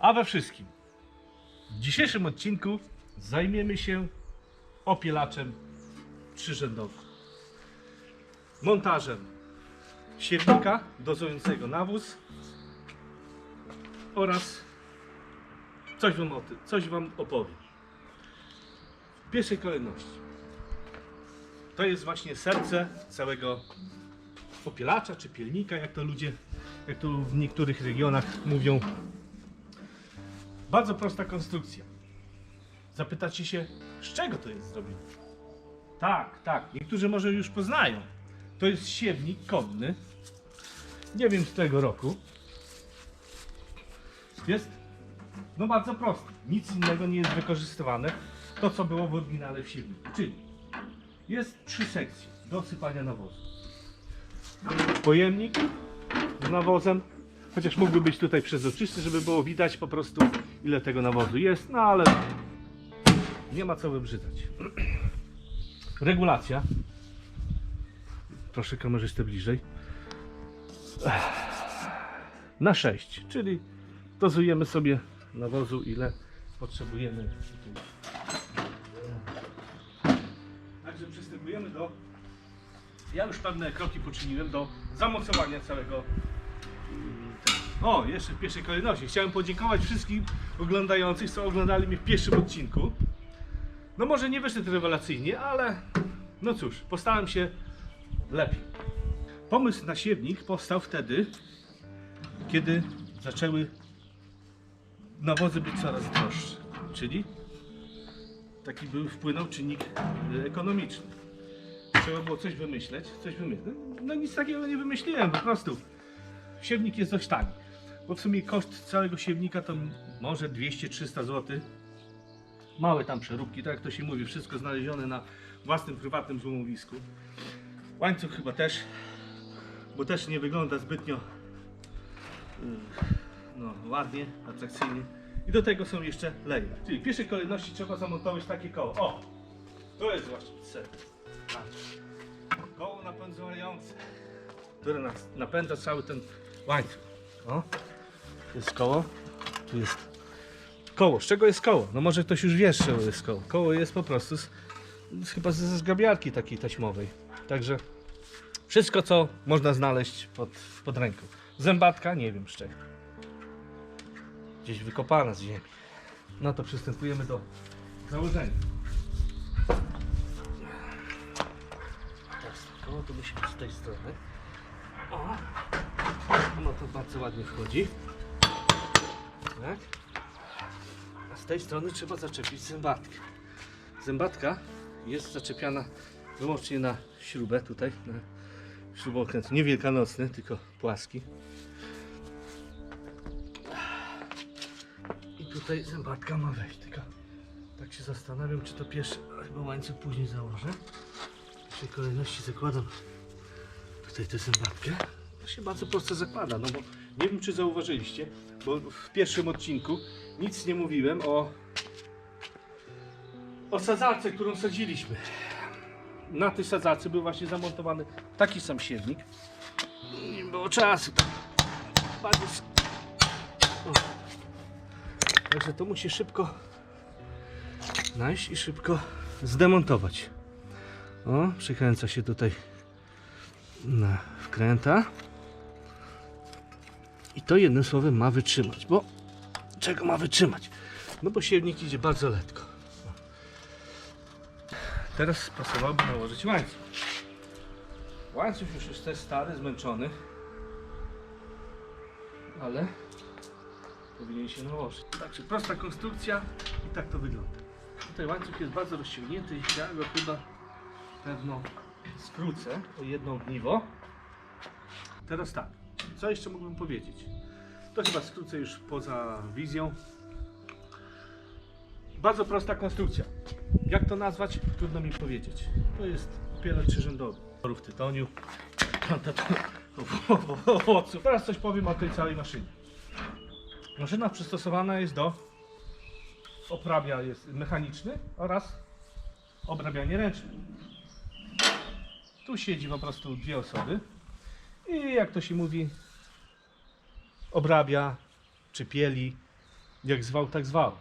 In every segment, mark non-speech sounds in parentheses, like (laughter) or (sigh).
A we wszystkim. W dzisiejszym odcinku zajmiemy się opielaczem trzyrzędowym. Montażem siewnika dozującego nawóz oraz coś wam, o tym, coś wam opowiem. W pierwszej kolejności. To jest właśnie serce całego popielacza czy pielnika, jak to ludzie, jak to w niektórych regionach mówią. Bardzo prosta konstrukcja. Zapytacie się, z czego to jest zrobione? Tak, tak, niektórzy może już poznają. To jest siewnik konny. Nie wiem z którego roku. Jest no bardzo prosty. Nic innego nie jest wykorzystywane. To co było w oryginale w siewniku. Czyli jest trzy sekcje do sypania nawozu. Pojemnik z nawozem, chociaż mógłby być tutaj przezroczysty, żeby było widać po prostu ile tego nawozu jest, no ale nie ma co wybrzydzać. Regulacja. Proszę kamerzystę bliżej. Na 6, czyli dozujemy sobie nawozu ile potrzebujemy. Także przystępujemy do. Ja już pewne kroki poczyniłem do zamocowania całego. O, jeszcze w pierwszej kolejności. Chciałem podziękować wszystkim oglądającym, co oglądali mnie w pierwszym odcinku. No może nie wyszedł rewelacyjnie, ale no cóż, postaram się lepiej. Pomysł na siewnik powstał wtedy, kiedy zaczęły nawozy być coraz droższe. Czyli taki był wpłynął czynnik y, ekonomiczny. Trzeba było coś wymyśleć, coś wymyśleć. No nic takiego nie wymyśliłem, po prostu. Siewnik jest dość tani. Bo w sumie koszt całego siewnika to może 200-300 zł. Małe tam przeróbki, tak jak to się mówi, wszystko znalezione na własnym prywatnym złomowisku. Łańcuch chyba też, bo też nie wygląda zbytnio y, no, ładnie, atrakcyjnie. I do tego są jeszcze leje. Czyli w pierwszej kolejności trzeba zamontować takie koło. O! To jest właśnie cel. Koło napędzające, które napędza cały ten łańcuch. O! Tu jest koło. Tu jest koło. Z czego jest koło? No może ktoś już wie, z czego jest koło. Koło jest po prostu z, z, chyba ze zgrabiarki takiej taśmowej. Także wszystko, co można znaleźć pod, pod ręką. Zębatka? Nie wiem z czego. Gdzieś wykopana z ziemi. No to przystępujemy do założenia. Teraz koło to musi być z tej strony. O! No to bardzo ładnie wchodzi. Tak. A z tej strony trzeba zaczepić zębatkę. Zębatka jest zaczepiana wyłącznie na śrubę tutaj, na śrubokręt. Nie wielkanocny, tylko płaski. I tutaj zębatka ma wejść, tylko tak się zastanawiam, czy to pierwszy, chyba łańcuch później założę. W pierwszej kolejności zakładam tutaj tę zębatkę. To się bardzo prosto zakłada, no bo nie wiem, czy zauważyliście, bo w pierwszym odcinku nic nie mówiłem o o sadzarce, którą sadziliśmy. Na tej sadzarce był właśnie zamontowany taki sam siewnik. Nie było czasu. Bardzo. Także to musi szybko znaleźć i szybko zdemontować. O, przykręca się tutaj na wkręta. I to jednym słowem ma wytrzymać, bo czego ma wytrzymać? No bo siewnik idzie bardzo letko. Teraz pasowałoby nałożyć łańcuch. Łańcuch już jest stary, zmęczony, ale powinien się nałożyć. Także prosta konstrukcja i tak to wygląda. Tutaj łańcuch jest bardzo rozciągnięty, ja go chyba pewno skrócę o jedno ogniwo. Teraz tak, co jeszcze mógłbym powiedzieć? To chyba skrócę już poza wizją. Bardzo prosta konstrukcja. Jak to nazwać? Trudno mi powiedzieć. To jest pielę trzyrzędowy. Torów tytoniu, owoców. Teraz coś powiem o tej całej maszynie. Maszyna przystosowana jest do obrabia jest mechaniczny oraz obrabianie ręczne. Tu siedzi po prostu dwie osoby i jak to się mówi obrabia czy pieli jak zwał, tak zwał.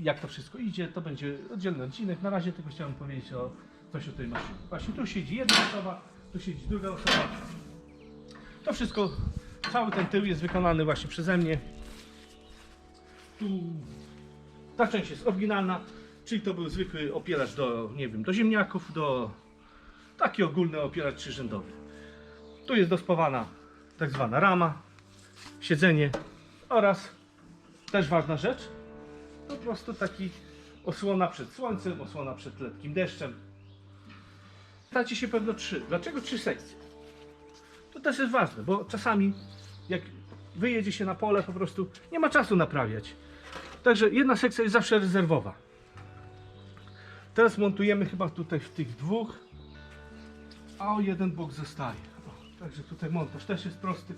Jak to wszystko idzie, to będzie oddzielny odcinek. Na razie tylko chciałem powiedzieć o coś o tej maszynie. Właśnie tu siedzi jedna osoba, tu siedzi druga osoba. To wszystko, cały ten tył jest wykonany właśnie przeze mnie. Tu ta część jest oryginalna, czyli to był zwykły opieracz do, nie wiem, do ziemniaków, do taki ogólny opieracz trzyrzędowy. Tu jest dospawana tak zwana rama, siedzenie oraz też ważna rzecz, po prostu taki osłona przed słońcem, osłona przed letnim deszczem. Traci się pewno trzy. Dlaczego trzy sekcje? To też jest ważne, bo czasami jak wyjedzie się na pole, po prostu nie ma czasu naprawiać. Także jedna sekcja jest zawsze rezerwowa. Teraz montujemy chyba tutaj w tych dwóch, a o jeden bok zostaje. O, także tutaj montaż też jest prosty.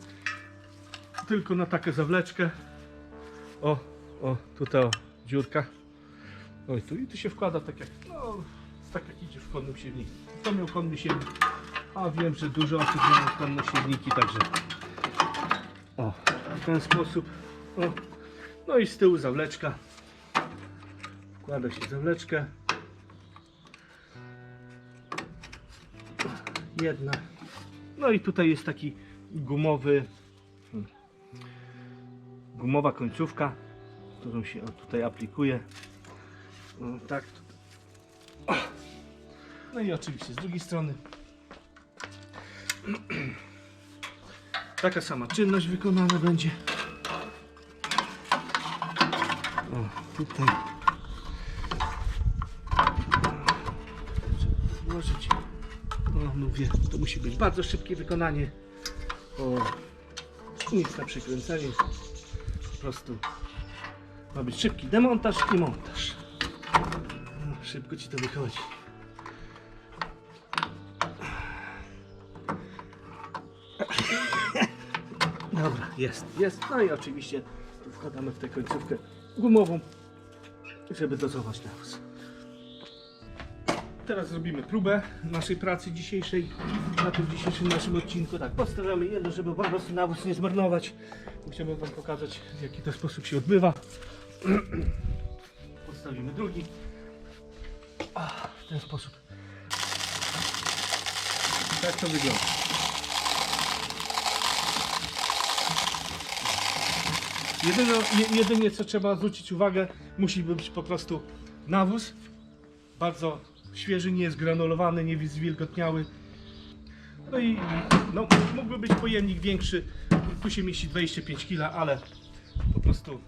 Tylko na taką zawleczkę. O, o, tutaj o, dziurka. No i tu, i tu się wkłada tak jak, no, tak jak idzie w konnym siewniku. To miał konny siewnik, a wiem, że dużo osób miało konne siewniki, także o, w ten sposób. O. No i z tyłu zawleczka. Wkłada się zawleczkę. Jedna. No i tutaj jest taki gumowy, hmm, gumowa końcówka, którą się tutaj aplikuje. O, tak. No i oczywiście z drugiej strony taka sama czynność wykonana będzie. O, tutaj. Mówię, to musi być bardzo szybkie wykonanie. O, nic na przekręcenie. Po prostu ma być szybki demontaż i montaż. O, szybko ci to wychodzi. Dobra, jest, jest. No i oczywiście tu wkładamy w tę końcówkę gumową, żeby dozować nawóz. Teraz zrobimy próbę naszej pracy dzisiejszej, na tym dzisiejszym naszym odcinku. Tak, podstawiamy jedno, żeby po prostu nawóz nie zmarnować. Chciałbym Wam pokazać, w jaki to sposób się odbywa. (clears throat) Podstawimy drugi. W ten sposób. Tak to wygląda. Jedyne, je- jedynie co trzeba zwrócić uwagę, musi być po prostu nawóz. Bardzo świeży, nie jest granulowany, nie jest zwilgotniały. No i no, mógłby być pojemnik większy. Tu się mieści 25 kg, ale po prostu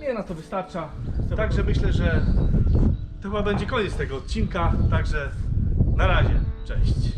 nie na to wystarcza. Także myślę, że to chyba będzie koniec tego odcinka. Także na razie. Cześć.